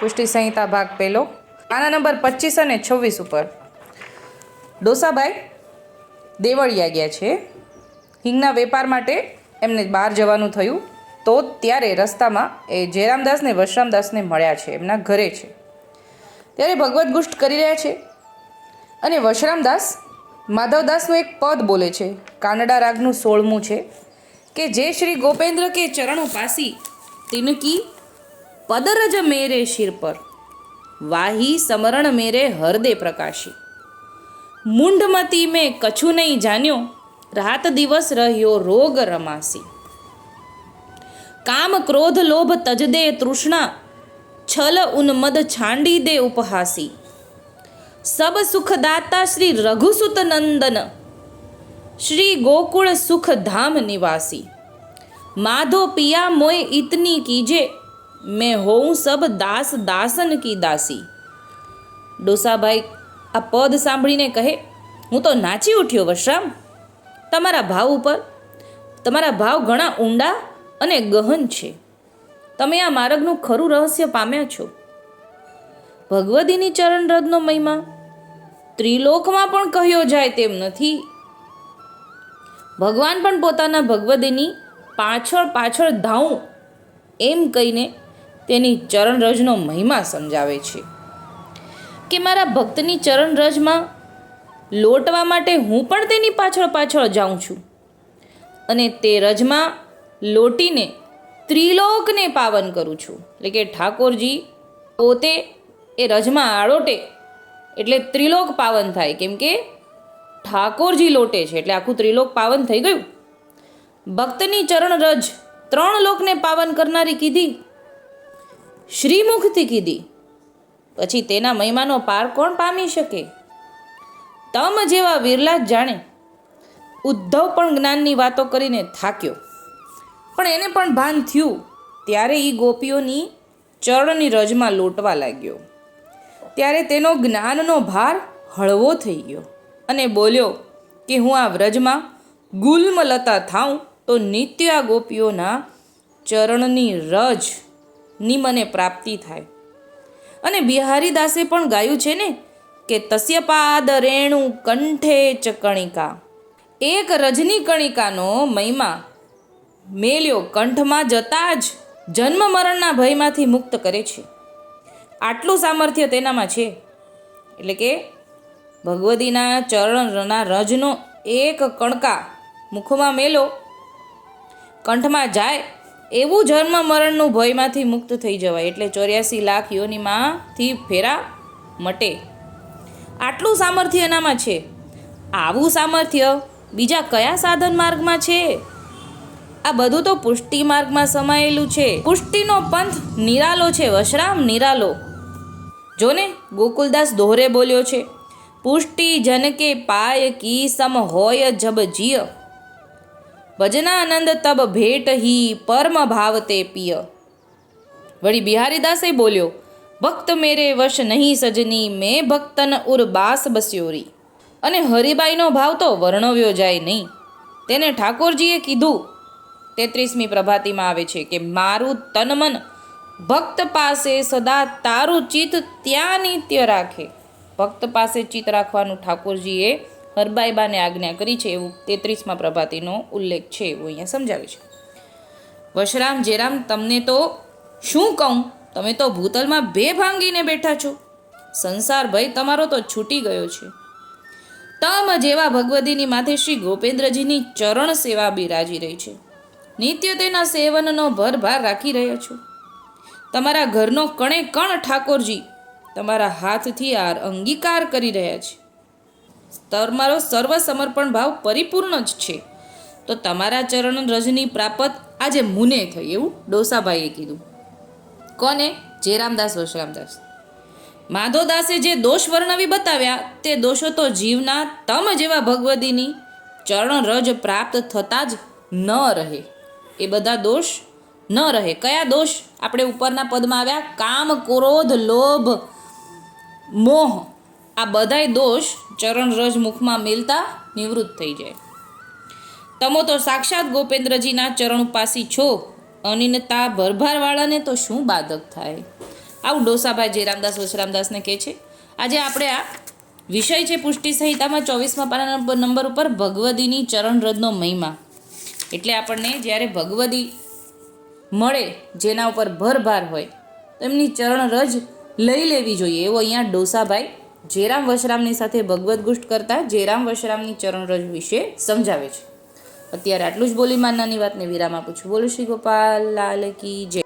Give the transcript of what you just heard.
પુષ્ટિ સંહિતા ભાગ પહેલો. આના નંબર પચીસ અને છવ્વીસ ઉપર. ડોસાભાઈ દેવળિયા ગયા છે. હિંગના વેપાર માટે એમને બહાર જવાનું થયું. તો ત્યારે રસ્તામાં એ જયરામદાસને, વશરામદાસને મળ્યા છે. એમના ઘરે છે. ત્યારે ભગવદ્ ગુષ્ટ કરી રહ્યા છે. અને વશરામદાસ માધવદાસનું એક પદ બોલે છે. કાનડા રાગનું સોળમું છે. કે જે શ્રી ગોપેન્દ્ર કે ચરણો પાસી તિનકી પદરજ મેરે શિર પર. વાહી સમરણ મેરે હરદે પ્રકાશી. મૂંઢમતી મેં કછું નહીં જાણ્યો રાત દિવસ રહ્યો રોગ રમાસી. કામ ક્રોધ લોભ તજદે તૃષ્ણા, છલ ઉન્મદ છાંડી દે ઉપહાસી. સબ સુખદાતા શ્રી રઘુસુત નંદન, શ્રી ગોકુળ સુખ ધામ નિવાસી. માધો પિયા મોય ઇતની કીજે મેં હોઉં સબ દાસ દાસન કી દાસી. ડોસાભાઈ આ પદ સાંભળીને કહે, હું તો નાચી ઉઠ્યો વશરામ. તમારા ભાવ ઉપર, તમારા ભાવ ઘણા ઊંડા અને ગહન છે. તમે આ માર્ગનું ખરું રહસ્ય પામ્યા છો. ભગવદીની ચરણરદનો મહિમા ત્રિલોકમાં પણ કહ્યો જાય તેમ નથી. ભગવાન પણ પોતાના ભગવદીની પાછળ પાછળ ધાવું એમ કહીને તેની ચરણરજનો મહિમા સમજાવે છે. કે મારા ભક્તની ચરણરજમાં લોટવા માટે હું પણ તેની પાછળ પાછળ જાઉં છું. અને તે રજમાં લોટીને ત્રિલોકને પાવન કરું છું. એટલે કે ઠાકોરજી પોતે એ રજમાં આળોટે એટલે ત્રિલોક પાવન થાય. કેમ કે ઠાકોરજી લોટે છે એટલે આખું ત્રિલોક પાવન થઈ ગયું. ભક્તની ચરણ રજ ત્રણ લોકને પાવન કરનારી કીધી. શ્રીમુખથી કીધી. પછી તેના મહિમાનો પાર કોણ પામી શકે? તમ જેવા વિરલા જ જાણે ઉદ્ધવ પણ જ્ઞાનની વાતો કરીને થાક્યો. પણ એને પણ ભાન થયું. ત્યારે એ ગોપીઓની ચરણની રજમાં લોટવા લાગ્યો. ત્યારે તેનો જ્ઞાનનો ભાર હળવો થઈ ગયો અને બોલ્યો કે હું આ વ્રજમાં ગુલ્મલતા થાઉં તો નિત્ય આ ગોપીઓના ચરણની રજની મને પ્રાપ્તિ થાય. અને બિહારી દાસે પણ ગાયું છે ને કે તસ્યપાદ રેણુ કંઠે ચ કણિકા. એક રજની કણિકાનો મહિમા મેલ્યો કંઠમાં જતા જ જન્મ મરણના ભયમાંથી મુક્ત કરે છે. આટલું સામર્થ્ય તેનામાં છે. એટલે કે ભગવતીના ચરણના રજનો એક કણકા મુખમાં મેલો, કંઠમાં જાય એવું જન્મ મરણનું ભયમાંથી મુક્ત થઈ જવાય એટલે ચોર્યાસી લાખ યોનિમાંથી ફેરા મટે. આટલું સામર્થ્ય એનામાં છે? આવું સામર્થ્ય બીજા કયા સાધન માર્ગમાં છે? આ બધું તો પુષ્ટિ માર્ગમાં સમાયેલું છે. પુષ્ટિનો પંથ નિરાલો છે, વશરામ નિરાલો. જોને, ગોકુલદાસ દોહરે બોલ્યો છે, પુષ્ટિ જનકે પાય કી સમ હોય જબ જીય. ભજનાનંદ તબ ભેટ હી, પરમ ભાવ તે પિય. વળી બિહારીદાસે બોલ્યો, ભક્ત મેરે વશ નહીં સજની, મેં ભક્તન ઉર બાસ બસ્યોરી. અને હરિબાઈનો ભાવ તો વર્ણવ્યો જાય નહીં. તેને ઠાકોરજીએ કીધું, તેત્રીસમી પ્રભાતિમાં આવે છે કે મારું તન મન ભક્ત પાસે સદા તારું ચિત્ત ત્યાં નિત્ય રાખે. ભક્ત પાસે ચિત્ત રાખવાનું ઠાકોરજીએ હરબાઈબાને આજ્ઞા કરી છે એવું તેત્રીસમાં પ્રભાતિનો ઉલ્લેખ છે એવું અહીંયા સમજાવે છે. વશરામ જેરામ તમને તો શું કહું? તમે તો ભૂતલમાં બે ભાંગીને બેઠા છો. સંસાર ભય તમારો તો છૂટી ગયો છે. તમ જેવા ભગવદીની માથે શ્રી ગોપેન્દ્રજીની ચરણ સેવા બિરાજી રહી છે. નિત્ય તેના સેવનનો ભરભાર રાખી રહ્યા છો. તમારા ઘરનો કણે કણ ઠાકોરજી તમારા હાથથી આ અંગીકાર કરી રહ્યા છે. તમારો સર્વ સમર્પણ ભાવ પરિપૂર્ણ જ છે. તો તમારા ચરણ રજની પ્રાપત આજે મુને થઈ એવું ડોસાભાઈએ કીધું. કોને? જયરામદાસ વશરામદાસ માધોદાસે જે દોષ વર્ણવી બતાવ્યા તે દોષો તો જીવના તમ જેવા ભગવદીની ચરણ રજ પ્રાપ્ત થતાં જ ન રહે. એ બધા દોષ ન રહે. કયા દોષ? આપણે ઉપરના પદમાં આવ્યા કામ, ક્રોધ, લોભ, મોહ. આ બધાય દોષ ચરણ રજ મુખમાં મેલતા નિવૃત્ત થઈ જાય. તમો તો સાક્ષાત ગોપેન્દ્રજીના ચરણ ઉપાસી છો. અનિનતા ભરભારવાળાને તો શું બાધક થાય? આવું ડોસાભાઈ જયરામદાસ, વશરામદાસને કહે છે, આજે આપણે આ વિષય છે પુષ્ટિ સંહિતામાં ચોવીસમાં પાના નંબર ઉપર ભગવદીની ચરણરજનો મહિમા. એટલે આપણને જ્યારે ભગવદી મળે જેના ઉપર ભરભાર હોય, તો એમની ચરણરજ લઈ લેવી જોઈએ. એવો અહીંયા ડોસાભાઈ જયરામ વશરામની સાથે ભગવદ્ ગુષ્ટ કરતા જયરામ વશરામની ચરણરજ વિશે સમજાવે છે. અત્યારે આટલું જ બોલી માનનાની વાતને વિરામ આપું છું. બોલો શ્રી ગોપાલ, લાલ કી જય.